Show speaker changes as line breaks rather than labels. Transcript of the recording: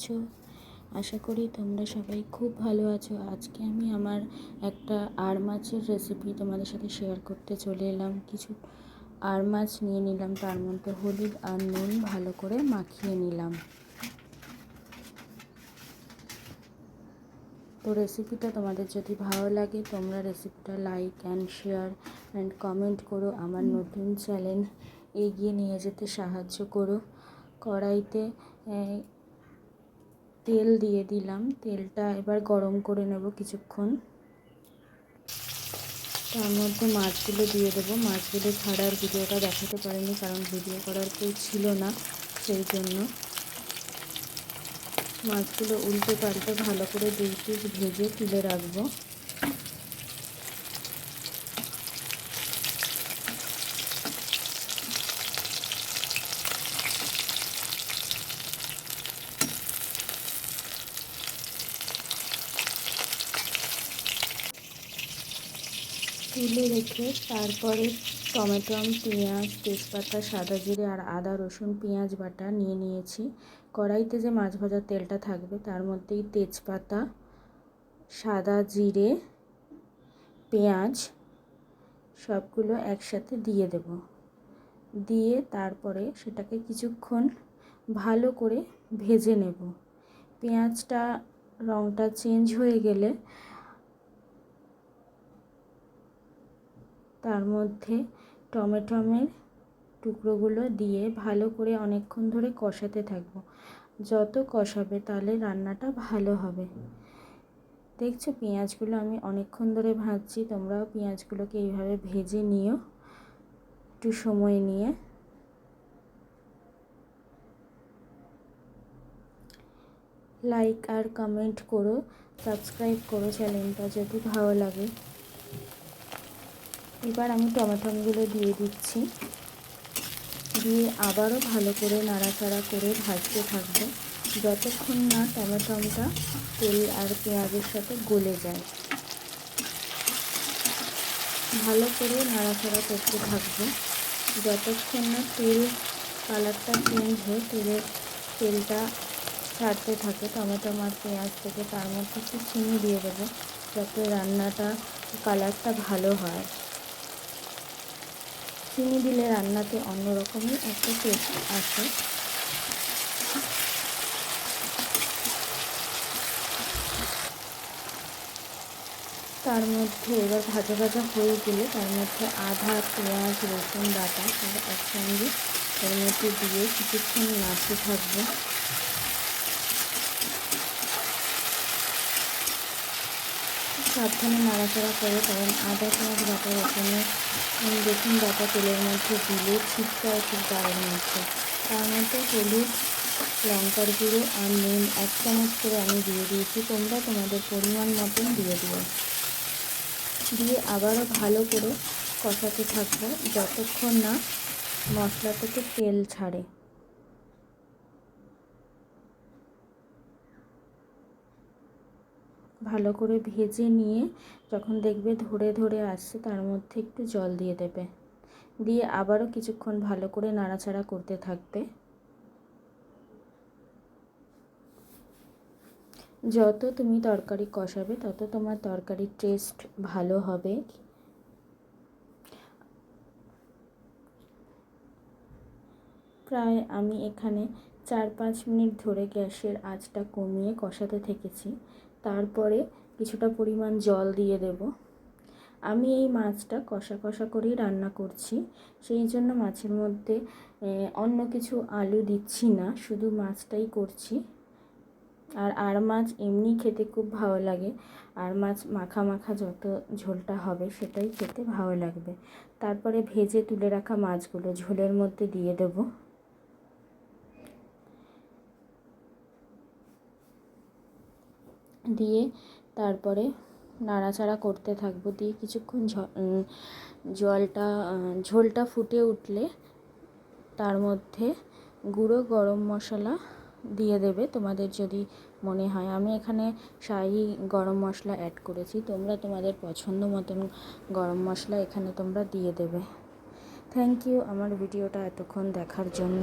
আছো? আশা করি তোমরা সবাই খুব ভালো আছো। আজকে আমি আমার একটা আর মাছের রেসিপি তোমাদের সাথে শেয়ার করতে চলে এলাম। কিছু আর মাছ নিয়ে নিলাম তার মধ্যে হলুদ আর নুন ভালো করে মাখিয়ে নিলাম। তো রেসিপিটা তোমাদের যদি ভালো লাগে তোমরা রেসিপিটা like and share and comment করো। আমার নতুন চ্যানেল এগিয়ে নিয়ে যেতে সাহায্য করো। কড়াইতে তেল দিয়ে দিলাম। তেলটা এবার গরম করে নেব কিছুক্ষণ। তার মধ্যে মাছগুলো দিয়ে দেবো। মাছগুলো ছাড়ার ভিডিওটা দেখাতে পারিনি, কারণ ভিডিও করার কেউ ছিল না, সেই জন্য। মাছগুলো উল্টে পাল্টে ভালো করে দুই পিস ভেজে তুলে রাখব। তুলে রেখে তারপরে টমেটো, পেঁয়াজ, তেজপাতা, সাদা জিরে আর আদা, রসুন, পেঁয়াজ বাটা নিয়ে নিয়েছি। কড়াইতে যে মাছ ভাজার তেলটা থাকবে তার মধ্যেই তেজপাতা, সাদা জিরে, পেঁয়াজ সবগুলো একসাথে দিয়ে দেব। দিয়ে তারপরে সেটাকে কিছুক্ষণ ভালো করে ভেজে নেব। পেঁয়াজটা রঙটা চেঞ্জ হয়ে গেলে তার মধ্যে টমেটোমের টুকরোগুলো দিয়ে ভালো করে অনেকক্ষণ ধরে কষাতে থাকব। যত কষাবে তাহলে রান্নাটা ভালো হবে। দেখছ, পেঁয়াজগুলো আমি অনেকক্ষণ ধরে ভাজছি, তোমরাও পেঁয়াজগুলোকে এইভাবে ভেজে নিও। একটু সময় নিয়ে। লাইক আর কমেন্ট করো, সাবস্ক্রাইব করো চ্যানেলটা যদি ভালো লাগে। এবার আমি টমেটোগুলো দিয়ে দিচ্ছি। দিয়ে আবারও ভালো করে নাড়াচাড়া করে ভাজতে থাকব। যতক্ষণ না টমেটোটা তেল আর পেঁয়াজের সাথে গলে যায়। ভালো করে নাড়াচাড়া করতে থাকব। যতক্ষণ না তেল, কালারটা চেঞ্জ হয়ে, তেলের তেলটা ছাড়তে থাকে, টমেটো আর পেঁয়াজ থেকে তার মধ্যে একটু চিনি দিয়ে দেবো, যাতে রান্নাটা, কালারটা ভালো হয়। চিনি দিলে রান্নাতে অন্যরকমই একটা টেস্ট আসে। তার মধ্যে এবার ভাজা ভাজা হয়ে গেলে তার মধ্যে আধা পেঁয়াজ, রসুন বাটা সব একসঙ্গে এর মধ্যে দিয়ে কিছুক্ষণ নাড়তে থাকব। সাবধানে নাড়াচাড়া করে, কারণ আদা পেঁয়াজ বাটা ওখানে দেখুন বাটা তেলের মধ্যে দিলে ছিটকা খুব গায়ের মধ্যে তার মধ্যে হলুদ, লঙ্কার গুঁড়ো আর নুন, এক চামচ করে আমি দিয়ে দিয়েছি তোমরা তোমাদের পরিমাণ মতন দিয়ে দিও। দিয়ে আবারও ভালো করে কষাতে থাকব, যতক্ষণ না মশলা থেকে তেল ছাড়ে। ভালো করে ভেজে নিয়ে যখন দেখবে ধরে ধরে আসছে তার মধ্যে একটু জল দিয়ে দেবে। দিয়ে আবারও কিছুক্ষণ ভালো করে নাড়াচাড়া করতে থাকবে। যত তুমি তরকারি কষাবে তত তোমার তরকারির টেস্ট ভালো হবে। প্রায় আমি এখানে চার পাঁচ মিনিট ধরে গ্যাসের আঁচটা কমিয়ে কষাতে থেকেছি। তারপরে কিছুটা পরিমাণ জল দিয়ে দেব। আমি এই মাছটা কষা কষা করেই রান্না করছি। সেই জন্য মাছের মধ্যে অন্য কিছু আলু দিচ্ছি না, শুধু মাছটাই করছি। আর আর মাছ এমনি খেতে খুব ভালো লাগে। আর মাছ মাখা মাখা যত ঝোলটা হবে সেটাই খেতে ভালো লাগবে। তারপরে ভেজে তুলে রাখা মাছগুলো ঝোলের মধ্যে দিয়ে দেবো। দিয়ে তারপরে নাড়াচাড়া করতে থাকব। দিয়ে কিছুক্ষণ জলটা ঝোলটা ফুটে উঠলে তার মধ্যে গুঁড়ো গরম মশলা দিয়ে দেবে তোমাদের যদি মনে হয়। আমি এখানে শাহি গরম মশলা অ্যাড করেছি। তোমরা তোমাদের পছন্দ মতন গরম মশলা এখানে তোমরা দিয়ে দেবে। থ্যাংক ইউ আমার ভিডিওটা এতক্ষণ দেখার জন্য।